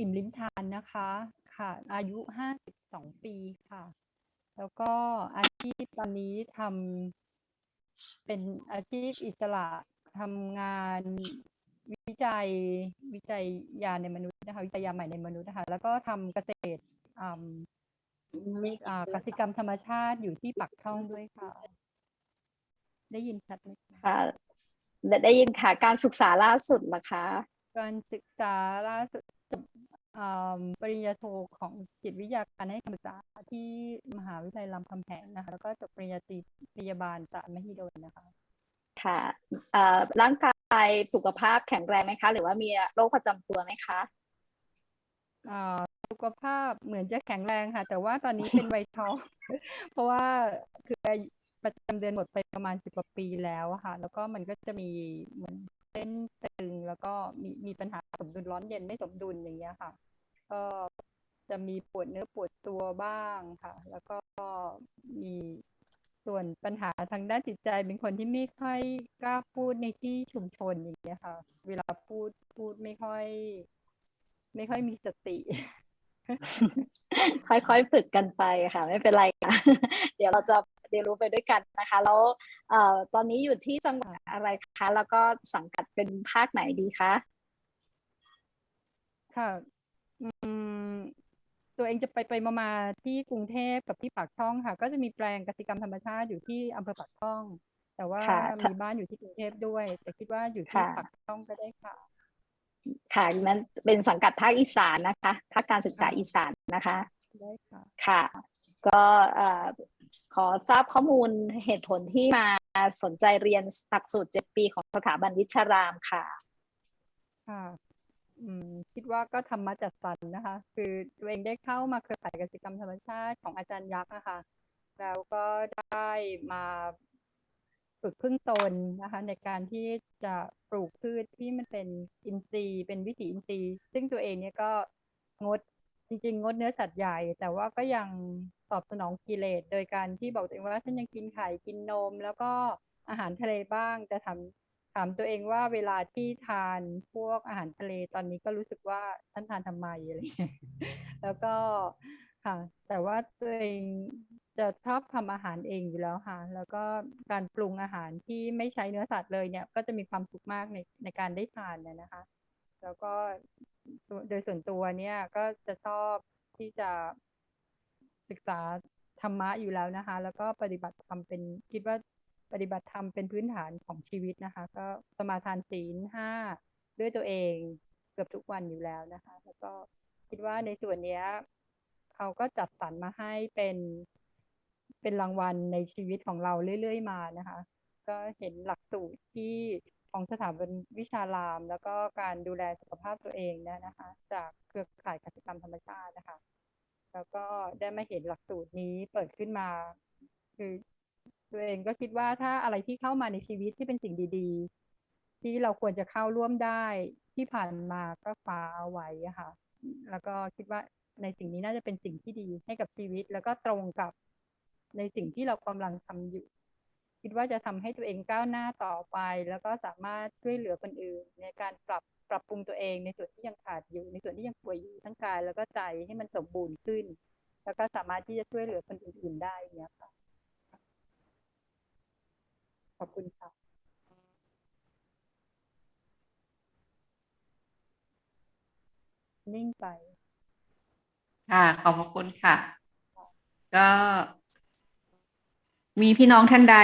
อิ่มลิ้มทานนะคะ ค่ะ อายุห้าสิบสองปีค่ะ แล้วก็อาชีพตอนนี้ทำเป็นอาชีพอิสระทำงานวิจัยวิจัยยาในมนุษย์นะคะ วิจัยยาใหม่ในมนุษย์นะคะ แล้วก็ทำเกษตรอ่าอ่ากสิกรรมธรรมชาติอยู่ที่ปักช่องด้วยค่ะ ได้ยินชัดไหมคะค่ะได้ได้ยินค่ะ การศึกษาล่าสุดนะคะ การศึกษาล่าสุดจบอ่า ปริญญาโทของจิตวิทยาการให้คำปรึกษาที่มหาวิทยาลัยรามคำแหงนะคะ แล้วก็จบปริญญาตรีพยาบาลจากมหิดลนะคะ ค่ะเอ่อร่างกายสุขภาพแข็งแรงไหมคะ หรือว่ามีโรคประจำตัวไหมคะอ่าสุขภาพเหมือนจะแข็งแรงค่ะ แต่ว่าตอนนี้เป็นวัยทองเพราะว่าคืออายุประจำเดือนหมดไปประมาณสิบกว่าปีแล้วอะค่ะ แล้วก็มันก็จะมีเหมือนเส้นตึงแล้วก็มีมีปัญหา สมดุลร้อนเย็นไม่สมดุลอย่างเงี้ยค่ะ ก็จะมีปวดเนื้อปวดตัวบ้างค่ะ แล้วก็มีส่วนปัญหาทางด้านจิตใจเป็นคนที่ไม่ค่อยกล้าพูดในที่ชุมชนอย่างเงี้ยค่ะ เวลาพูดพูดไม่ค่อย ไม่ค่อยมีสติ ค่อยๆฝึกกันไปค่ะ ไม่เป็นไรค่ะเดี๋ยวเราจะเรียนรู้ไปด้วยกันนะคะ แล้วอตอนนี้อยู่ที่จังหวัดอะไรคะ แล้วก็สังกัดเป็นภาคไหนดีคะ ค่ะอืมตัวเองจะไปไปมามาที่กรุงเทพกับที่ปากช่องค่ะ ก็จะมีแปลงกสิกรรมธรรมชาติอยู่ที่อำเภอปากช่อง แต่ว่าค่ะมีบ้านอยู่ที่กรุงเทพด้วย แต่คิดว่าอยู่ที่ค่ะปากช่องก็ได้ค่ะ ค่ะนั้นเป็นสังกัดภาคอีสานนะคะภาคการศึกษาอีสานนะคะได้ค่ะค่ะ ก็เอ่อขอทราบข้อมูลเหตุผลที่มาสนใจเรียนหลักสูตร7ปีของสถาบันวิชารามค่ะค่ะอืม คิดว่าก็ทำมาจัดสรรนะคะ คือตัวเองได้เข้ามาเครือข่ายกสิกรรมธรรมชาติของอาจารย์ยักษ์นะคะแล้วก็ได้มาฝึกพึ่งตนนะคะ ในการที่จะปลูกพืชที่มันเป็นอินทรีย์เป็นวิถีอินทรีย์ ซึ่งตัวเองเนี่ยก็งดจริงๆ งดเนื้อสัตว์ใหญ่ แต่ว่าก็ยังตอบสนองกิเลส โดยการที่บอกตัวเองว่าฉันยังกินไข่กินนม แล้วก็อาหารทะเลบ้างแต่ถา ถามตัวเองว่าเวลาที่ทานพวกอาหารทะเลตอนนี้ก็รู้สึกว่าฉันทานทำไมอะไรเงี้ยแล้วก็ค่ะ แต่ว่าตัวเองจะชอบทำอาหารเองอยู่แล้วค่ะ แล้วก็การปรุงอาหารที่ไม่ใช้เนื้อสัตว์เลยเนี่ย ก็จะมีความสุขมากในในการได้ทานเนี่ยนะคะ แล้วก็โดยส่วนตัวเนี่ยก็จะชอบที่จะศึกษาธรรมะอยู่แล้วนะคะ แล้วก็ปฏิบัติธรรมเป็นคิดว่า ปฏิบัติธรรมเป็นพื้นฐานของชีวิตนะคะ ก็สมาทานศีลห้าด้วยตัวเองเกือบทุกวันอยู่แล้วนะคะ แล้วก็คิดว่าในส่วนเนี้ยเขาก็จัดสรรมาให้เป็นเป็นรางวัลในชีวิตของเราเรื่อยๆมานะคะ ก็เห็นหลักสูตรที่ของสถาบันวิชาราม แล้วก็การดูแลสุขภาพตัวเองนยนะคะ จากเครือข่ายกสิกรรมธรรมชาตินะคะ แล้วก็ได้มาเห็นหลักสูตรนี้เปิดขึ้นมา คือ ตัวเองก็คิดว่าถ้าอะไรที่เข้ามาในชีวิตที่เป็นสิ่งดี ๆ ที่เราควรจะเข้าร่วมได้ที่ผ่านมาก็ฟ้าเอาไว้ค่ะ แล้วก็คิดว่าในสิ่งนี้น่าจะเป็นสิ่งที่ดีให้กับชีวิต แล้วก็ตรงกับในสิ่งที่เรากำลังทำอยู่ คิดว่าจะทำให้ตัวเองก้าวหน้าต่อไป แล้วก็สามารถช่วยเหลือคนอื่น ในการปรับปรับปรุงตัวเอง ในส่วนที่ยังขาดอยู่ ในส่วนที่ยังป่วยอยู่ทั้งกาย แล้วก็ใจให้มันสมบูรณ์ขึ้น แล้วก็สามารถที่จะช่วยเหลือคนอื่นๆได้เนี่ยค่ะ ขอบคุณค่ะนิ่งไป ค่ะ ขอบพระคุณค่ะ ก็มีพี่น้องท่านใด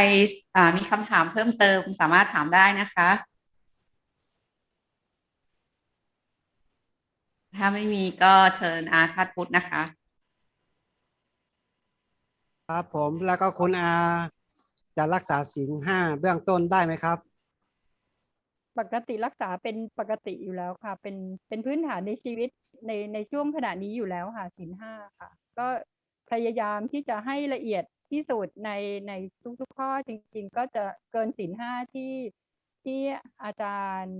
อ่ามีคำถามเพิ่มเติมสามารถถามได้นะคะ ถ้าไม่มีก็เชิญอาชาติพุทธนะคะ ครับผมแล้วก็คุณอา จะรักษาศีลห้าเบื้องต้นได้ไหมครับ ปกติรักษาเป็นปกติอยู่แล้วค่ะ เป็นเป็นพื้นฐานในชีวิตในในช่วงขณะนี้อยู่แล้วค่ะศีลห้าค่ะ ก็พยายามที่จะให้ละเอียดที่สุดในในทุกๆข้อจริง ๆ ก็จะเกินศีลห้าที่ที่อาจารย์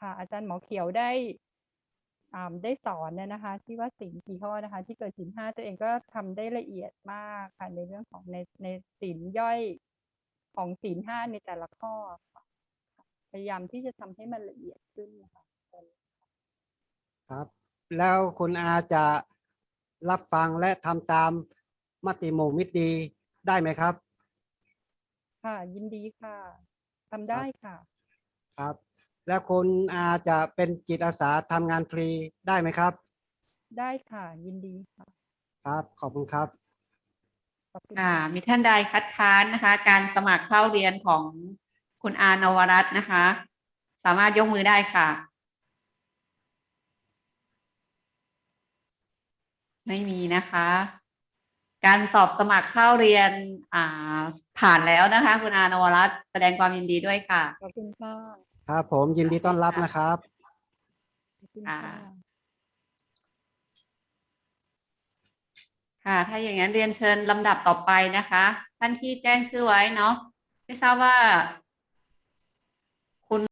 ค่ะอาจารย์หมอเขียวได้ ได้สอนเนี่ยนะคะ ที่ว่าศีลกี่ข้อนะคะ ที่เกินศีลห้าตัวเองก็ทำได้ละเอียดมากค่ะในเรื่องของในในศีลย่อยของศีลห้าในแต่ละข้อค่ะพยายามที่จะทำให้มันละเอียดขึ้นนะคะครับ แล้วคุณอาจะรับฟังและทำตามมติหมู่มิตรดีได้ไหมครับ ค่ะยินดีค่ะทำได้ค่ะ ครับ แล้วคุณอาจะเป็นจิตอาสาทำงานฟรีได้ไหมครับ ได้ค่ะยินดีค่ะครับ ขอบคุณครับ ขอบคุณค่ะค่ะมีท่านใดคัดค้านนะคะ การสมัครเข้าเรียนของคุณอานวรัตน์นะคะ สามารถยกมือได้ค่ะ ไม่มีนะคะ การสอบสมัครเข้าเรียนอ่าผ่านแล้วนะคะ คุณอานวรัตน์แสดงความยินดีด้วยค่ะ ขอบคุณค่ะ ครับผมยินดีต้อนรับนะครับ อ่าค่ะค่ะ ถ้าอย่างนั้นเรียนเชิญลำดับต่อไปนะคะ ท่านที่แจ้งชื่อไว้เนาะไม่ทราบว่า